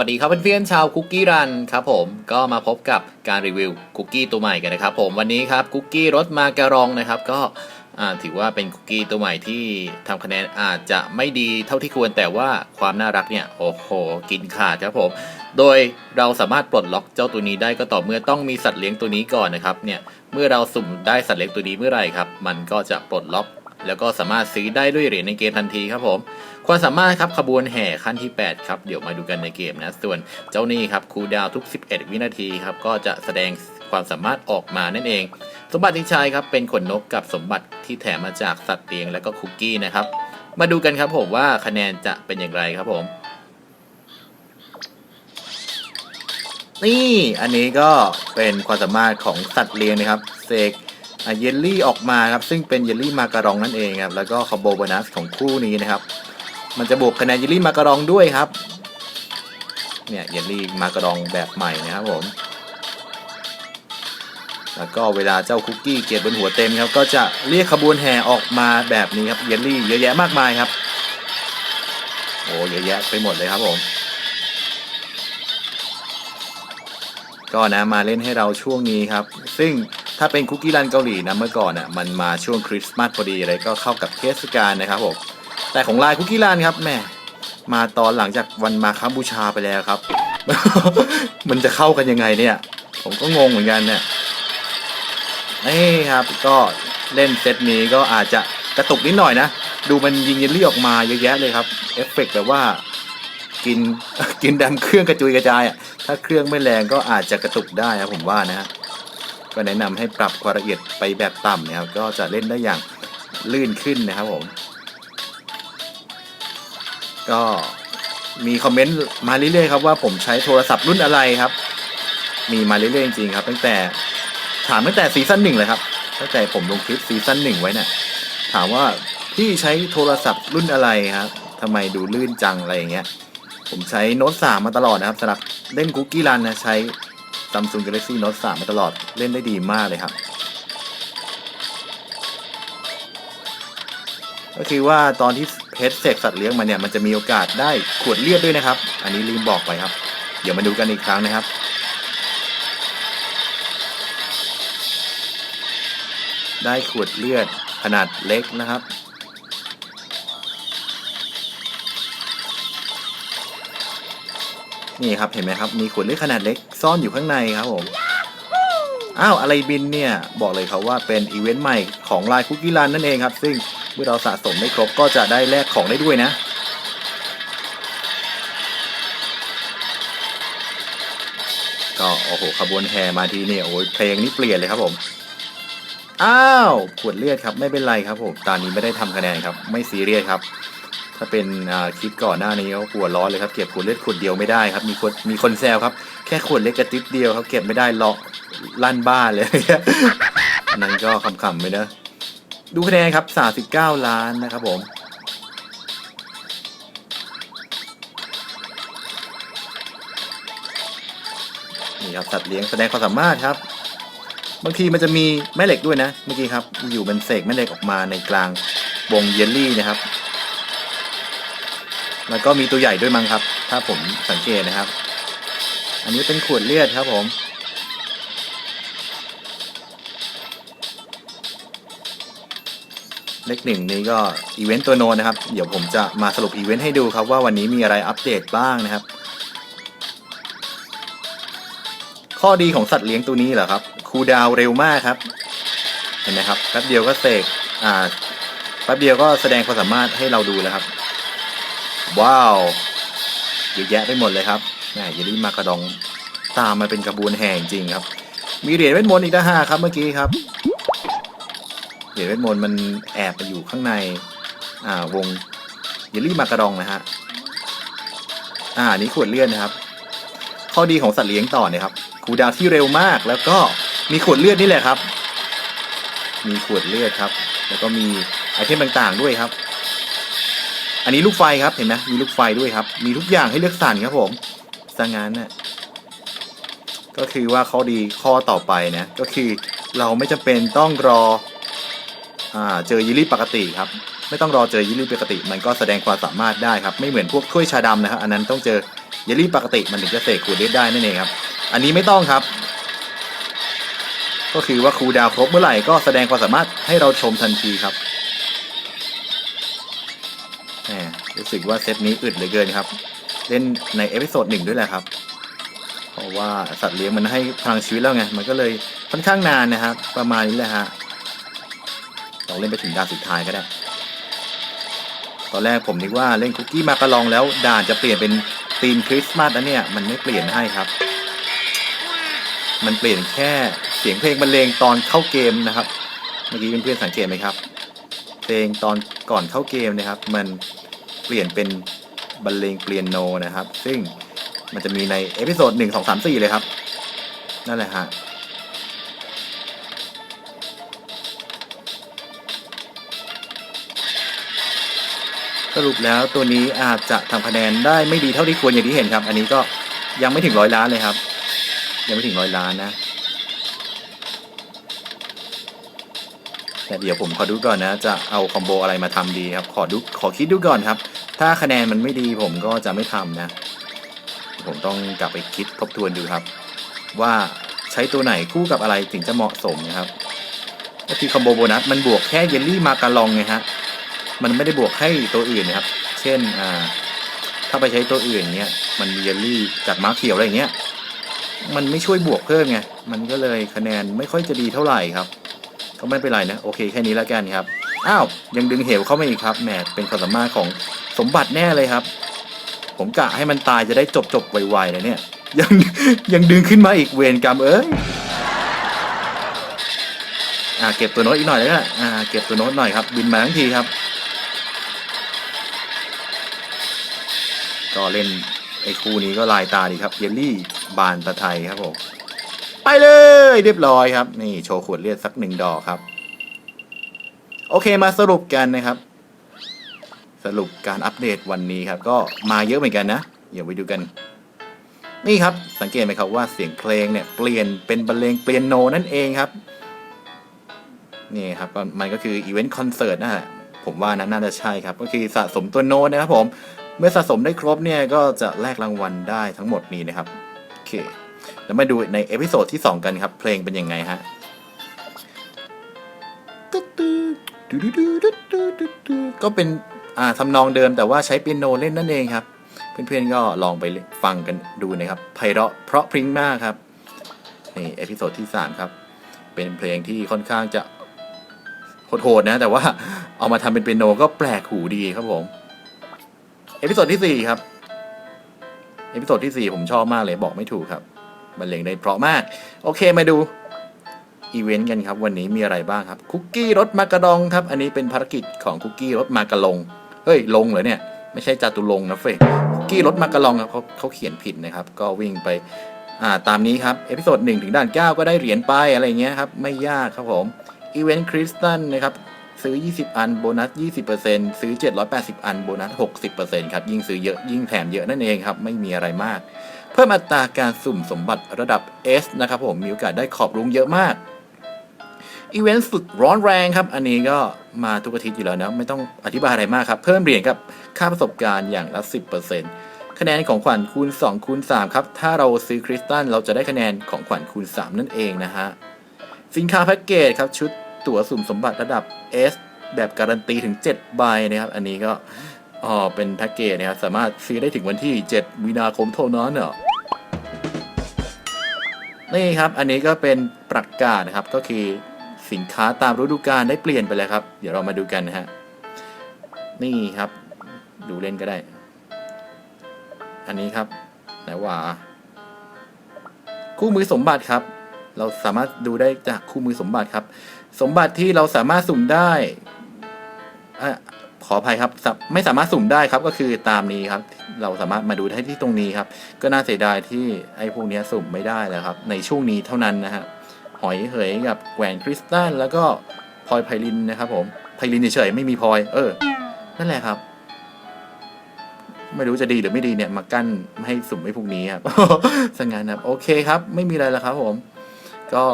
สวัสดีครับเพื่อนๆชาวคุกกี้รันครับผมก็มาพบกับการรีวิวคุกกี้ตัวใหม่กันนะครับผมวันนี้ครับคุกกี้รสมาการองนะครับก็ถือว่าเป็นคุกกี้ตัวใหม่ที่ทำคะแนนอาจจะไม่ดีเท่าที่ควรแต่ว่าความน่ารักเนี่ยโอ้โหกินขาดครับผมโดยเราสามารถปลดล็อกเจ้าตัวนี้ได้ก็ต่อเมื่อต้องมีสัตว์เลี้ยงตัวนี้ก่อนนะครับเนี่ยเมื่อเราสุ่มได้สัตว์เลี้ยงตัวนี้เมื่อไหร่ครับ มันก็จะปลดล็อก แล้วก็สามารถซื้อได้ด้วยเหรียญในเกมทันทีครับผม ความสามารถครับขบวนแห่ขั้นที่ 8 ครับ เดี๋ยวมาดูกันในเกมนะ ส่วนเจ้านี่ครับคูดาวทุก 11 วินาทีครับ ก็จะแสดงความสามารถออกมานั่นเอง สมบัติที่ใช้ครับเป็นขนนกกับสมบัติที่แถมมาจากสัตว์เลี้ยงและก็คุกกี้นะครับ มาดูกันครับผมว่าคะแนนจะเป็นอย่างไรครับผมนี่ อันนี้ก็เป็นความสามารถของสัตว์เลี้ยงนะครับ เสก เยลลี่ออกมาครับซึ่งเป็นเยลลี่มาการองนั่นเองครับแล้วก็คอมโบโบนัสของคู่นี้นะครับ มันจะบวกคะแนนเยลลี่มาการองด้วยครับเนี่ยเยลลี่มาการองแบบใหม่นะครับผมแล้วก็เวลาเจ้าคุกกี้เกียรบนหัวเต็มครับก็จะเรียกขบวนแห่ออกมาแบบนี้ครับเยลลี่เยอะแยะมากมายครับโอ้เยอะแยะไปหมดเลยครับผม ก็นะมาเล่นให้เราช่วงนี้ครับ ซึ่งถ้าเป็นคุกกี้รันเกาหลีนะเมื่อก่อนอะมันมาช่วงคริสต์มาสพอดีอะไรก็เข้ากับเทศกาลนะครับผมแต่ของลายคุกกี้รันครับแม่มาตอนหลังจากวันมาคบูชาไปแล้วครับ มันจะเข้ากันยังไงเนี่ย ผมก็งงเหมือนกันเนี่ยนี่ครับก็เล่นเซตนี้ก็อาจจะกระตุกนิดหน่อยนะ ดูมันยิงเยลลี่ออกมาเยอะแยะเลยครับ เอฟเฟกต์แบบว่ากินกินดันเครื่องกระจุยกระจายอะ ถ้าเครื่องไม่แรงก็อาจจะกระตุกได้ครับผมว่านะฮะก็แนะนำให้ปรับความละเอียดไปแบบต่ำนะครับก็จะเล่นได้อย่างลื่นขึ้นนะครับผม ก็มีคอมเมนต์มาเรื่อยๆครับว่าผมใช้โทรศัพท์รุ่นอะไรครับ มีมาเรื่อยๆจริงๆครับ ตั้งแต่ถามตั้งแต่ซีซั่นหนึ่งเลยครับตั้งแต่ผมลงคลิปซีซั่นหนึ่งไว้นี่ยถามว่าพี่ใช้โทรศัพท์รุ่นอะไรครับทำไมดูลื่นจังอะไรอย่างเงี้ย ผมใช้โน้ตสามมาตลอดนะครับสำหรับ เล่นคุกกี้รันนะใช้ Samsung Galaxy Note 3 มาตลอดเล่นได้ดีมากเลยครับ ก็คือว่าตอนที่เพชรเสกสัตว์เลี้ยงมาเนี่ย มันจะมีโอกาสได้ขวดเลือดด้วยนะครับ อันนี้ลืมบอกไปครับ เดี๋ยวมาดูกันอีกครั้งนะครับได้ขวดเลือดขนาดเล็กนะครับ นี่ครับเห็นไหมครับ มีขวดเลือดขนาดเล็กซ่อนอยู่ข้างในครับผมอ้าวอะไรบินเนี่ยบอกเลยครับว่าเป็นอีเวนต์ใหม่ของลายคุกกี้รันนั่นเองครับ ซึ่งเมื่อเราสะสมได้ครบก็จะได้แลกของได้ด้วยนะก็โอ้โหขบวนแห่มาทีเนี่ยโอ้ยเพลงนี้เปลี่ยนเลยครับผมอ้าวขวดเลือดครับไม่เป็นไรครับผมตอนนี้ไม่ได้ทำคะแนนครับ ไม่ซีเรียสครับ ถ้าเป็นคลิปก่อนหน้านี้เขาหัวร้อนเลยครับเก็บขวดเลือดขวดเดียวไม่ได้ครับ มีคนมีคนแซวครับ แค่ขวดเล็กกระติบเดียวครับเก็บไม่ได้เลาะลั่นบ้านเลยอันนั้นก็ขำๆไปนะดูคะแนนครับ 39 ล้านนะครับผมนี่ครับสัตว์เลี้ยงแสดงความสามารถครับ บางทีมันจะมีแม่เหล็กด้วยนะเมื่อกี้ครับอยู่มันเสกแม่เหล็กออกมาในกลางวงเยลลี่นะครับ แล้วก็มีตัวใหญ่ด้วยมั้งครับ ถ้าผมสังเกตนะครับ อันนี้เป็นขวดเลือดครับผมเลขหนึ่งนี้ก็อีเวนต์ตัวโนนะครับ เดี๋ยวผมจะมาสรุปอีเวนต์ให้ดูครับว่าวันนี้มีอะไรอัปเดตบ้างนะครับ ข้อดีของสัตว์เลี้ยงตัวนี้เหรอครับคูดาวเร็วมากครับ เห็นไหมครับแป๊บเดียวก็เสกอ่าแป๊บเดียวก็แสดงความสามารถให้เราดูแล้วครับ ว้าวเยอะแยะไปหมดเลยครับแหมเยลลี่มากระดองตามมาเป็นกระบวนแห่จริงครับ มีเหรียญเวทมนต์อีกต่างหาครับเมื่อกี้ครับเหรียญเวทมนต์มันแอบไปอยู่ข้างในอ่าวงเยลลี่มากระดองนะฮะอ่านี้ขวดเลือดนะครับ ข้อดีของสัตว์เลี้ยงต่อเนี่ยครับคูดาวที่เร็วมากแล้วก็มีขวดเลือดนี่แหละครับ มีขวดเลือดครับ แล้วก็มีไอเทมต่างๆด้วยครับ อันนี้ลูกไฟครับเห็นไหมมีลูกไฟด้วยครับ มีทุกอย่างให้เลือกสรรครับผมสังงานน่ะก็คือว่าข้อดีข้อต่อไปนะก็คือเราไม่จำเป็นต้องรออ่าเจอยิลี่ปกติครับไม่ต้องรอเจอยิลี่ปกติ มันก็แสดงความสามารถได้ครับ ไม่เหมือนพวกถ้วยชาดำนะครับ อันนั้นต้องเจอยลลี่ปกติมันถึงจะเสกคูเดได้นั่นเองครับ อันนี้ไม่ต้องครับ ก็คือว่าครูดาวครบเมื่อไหร่ก็แสดงความสามารถให้เราชมทันทีครับ รู้สึกว่าเซตนี้อึดเหลือเกินครับ เล่นในเอพิโซดหนึ่งด้วยแหละครับ เพราะว่าสัตว์เลี้ยงมันให้พลังชีวิตแล้วไง มันก็เลยค่อนข้างนานนะครับ ประมาณนี้แหละฮะลองเล่นไปถึงด่านสุดท้ายก็ได้ ตอนแรกผมนึกว่าเล่นคุกกี้มากระลองแล้วด่านจะเปลี่ยนเป็นธีมคริสต์มาสนะเนี่ย มันไม่เปลี่ยนให้ครับ มันเปลี่ยนแค่เสียงเพลงบรรเลงตอนเข้าเกมนะครับ เมื่อกี้เพื่อนๆสังเกตไหมครับ เพลงตอนก่อนเข้าเกมนะครับ มัน เปลี่ยนเป็นบรรเลงเปียโนนะครับ ซึ่งมันจะมีในเอพิโซดหนึ่งสองสามสี่เลยครับ นั่นแหละฮะสรุปแล้วตัวนี้อาจจะทำคะแนนได้ไม่ดีเท่าที่ควรอย่างที่เห็นครับ อันนี้ก็ยังไม่ถึงร้อยล้านเลยครับ ยังไม่ถึงร้อยล้านนะแต่เดี๋ยวผมขอดูก่อนนะ จะเอาคอมโบอะไรมาทำดีครับ ขอดูขอคิดดูก่อนครับ ถ้าคะแนนมันไม่ดีผมก็จะไม่ทำนะ ผมต้องกลับไปคิดทบทวนดูครับ ว่าใช้ตัวไหนคู่กับอะไรถึงจะเหมาะสมนะครับก็คือคอมโบโบนัสมันบวกแค่เยลลี่มาการองไงฮะมันไม่ได้บวกให้ตัวอื่นนะครับ เช่นอ่าถ้าไปใช้ตัวอื่นเนี้ยมันมีเยลลี่จากม้าเขียวอะไรเงี้ยมันไม่ช่วยบวกเพิ่มไงมันก็เลยคะแนนไม่ค่อยจะดีเท่าไหร่ครับ ก็ไม่เป็นไรนะโอเคแค่นี้แล้วกันครับอ้าวยังดึงเหวเข้ามาอีกครับแหมเป็นความสามารถของ สมบัติแน่เลยครับ ผมกะให้มันตายจะได้จบจบไวๆนะเนี่ย ยังยังดึงขึ้นมาอีกเวรกรรมเอ้ยอ่าเก็บตัวโน้ตอีกหน่อยแล้วกันอ่าเก็บตัวโน้ตหน่อยครับ บินมาทั้งทีครับ ก็เล่นไอ้คู่นี้ก็ลายตาดีครับเยลลี่บานตะไทยครับผมไปเลยเรียบร้อยครับ นี่โชว์ขวดเลือดสักหนึ่งดอกครับ โอเคมาสรุปกันนะครับ สรุปการอัปเดตวันนี้ครับ ก็มาเยอะเหมือนกันนะเดี๋ยวไปดูกัน นี่ครับสังเกตไหมครับว่าเสียงเพลงเนี่ยเปลี่ยนเป็นบรรเลงเปียโนนั่นเองครับนี่ครับมันก็คืออีเวนต์คอนเสิร์ตนะฮะผมว่านะน่าจะใช่ครับ ก็คือสะสมตัวโน้ตนะครับผม เมื่อสะสมได้ครบเนี่ยก็จะแลกรางวัลได้ทั้งหมดนี้นะครับโอเคแล้วมาดูในเอพิโซดที่ 2 กันครับ เพลงเป็นยังไงฮะก็เป็น ทำนองเดิมแต่ว่าใช้เปียโนเล่นนั่นเองครับ เพื่อนๆก็ลองไปฟังกันดูนะครับไพเราะเพราะพริ้งมากครับนี่เอพิโซดที่ 3 ครับ เป็นเพลงที่ค่อนข้างจะโหดๆนะ แต่ว่าเอามาทำเป็นเปียโนก็แปลกหูดีครับผมเอพิโซดที่สี่ครับเอพิโซดที่สี่ผมชอบมากเลยบอกไม่ถูกครับบรรเลงได้เพราะมาก โอเคมาดูอีเวนต์กันครับ วันนี้มีอะไรบ้างครับ คุกกี้รสมากระดองครับ อันนี้เป็นภารกิจของคุกกี้รสมากระลง เฮ้ยลงเหรอเนี่ย ไม่ใช่จตุลงนะเฟยกี้รสมากระลองครับเขาเขาเขียนผิดนะครับ ก็วิ่งไปอ่าตามนี้ครับ เอพิโซดหนึ่งถึงด่านเก้าก็ได้เหรียญไปอะไรเงี้ยครับ ไม่ยากครับผมอีเวนต์คริสตันนะครับ ซื้อ 20 อันโบนัส 20%ซื้อ 780 อันโบนัส 60%ครับ ยิ่งซื้อเยอะยิ่งแถมเยอะนั่นเองครับ ไม่มีอะไรมาก เพิ่มอัตราการสุ่มสมบัติระดับ S นะครับผมมีโอกาสได้ขอบรุ้งเยอะมาก อีเวนต์สุดร้อนแรงครับ อันนี้ก็มาทุกอาทิตย์อยู่แล้วนะ ไม่ต้องอธิบายอะไรมากครับ เพิ่มเหรียญกับค่าประสบการณ์อย่างละ 10%คะแนนของขวัญคูณ 2 คูณ 3 ครับ ถ้าเราซื้อคริสตัลเราจะได้คะแนนของขวัญคูณ 3 นั่นเองนะฮะ สินค้าแพ็กเกจครับ ชุดตั๋วสุ่มสมบัติระดับ S แบบการันตีถึง 7 ใบนะครับ อันนี้ก็อ๋อเป็นแพ็กเกจนะครับ สามารถซื้อได้ถึงวันที่ 7 มีนาคมเท่านั้นเนอะนี่ครับ อันนี้ก็เป็นประกาศนะครับ ก็คือ สินค้าตามฤดูกาลได้เปลี่ยนไปแล้วครับ เดี๋ยวเรามาดูกันนะฮะ นี่ครับ ดูเล่นก็ได้ อันนี้ครับไหนว่า คู่มือสมบัติครับ เราสามารถดูได้จากคู่มือสมบัติครับ สมบัติที่เราสามารถสุ่มได้อขออภัยครับ ไม่สามารถสุ่มได้ครับ ก็คือตามนี้ครับ เราสามารถมาดูได้ที่ตรงนี้ครับ ก็น่าเสียดายที่ไอ้พวกนี้สุ่มไม่ได้แล้วครับ ในช่วงนี้เท่านั้นนะฮะ หอยเหยกับแหวนคริสตัลแล้วก็พลอยไพลินนะครับผมไพลินเฉยๆไม่มีพลอย เออ นั่นแหละครับ ไม่รู้จะดีหรือไม่ดีเนี่ยมากั้นไม่ให้สุ่มไอ้พวกนี้ครับสังงานครับ โอเคครับ ไม่มีอะไรแล้วครับผม ก็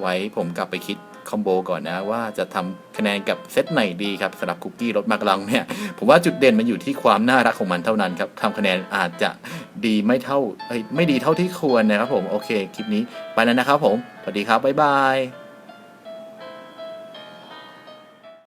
ไว้ผมกลับไปคิด คอมโบก่อนนะว่าจะทำคะแนนกับเซตไหนดีครับสำหรับคุกกี้รสมากลังเนี่ยผมว่าจุดเด่นมันอยู่ที่ความน่ารักของมันเท่านั้นครับทำคะแนนอาจจะดีไม่เท่าไม่ดีเท่าที่ควรนะครับผมโอเคคลิปนี้ไปแล้วนะครับผมสวัสดีครับบ๊ายบาย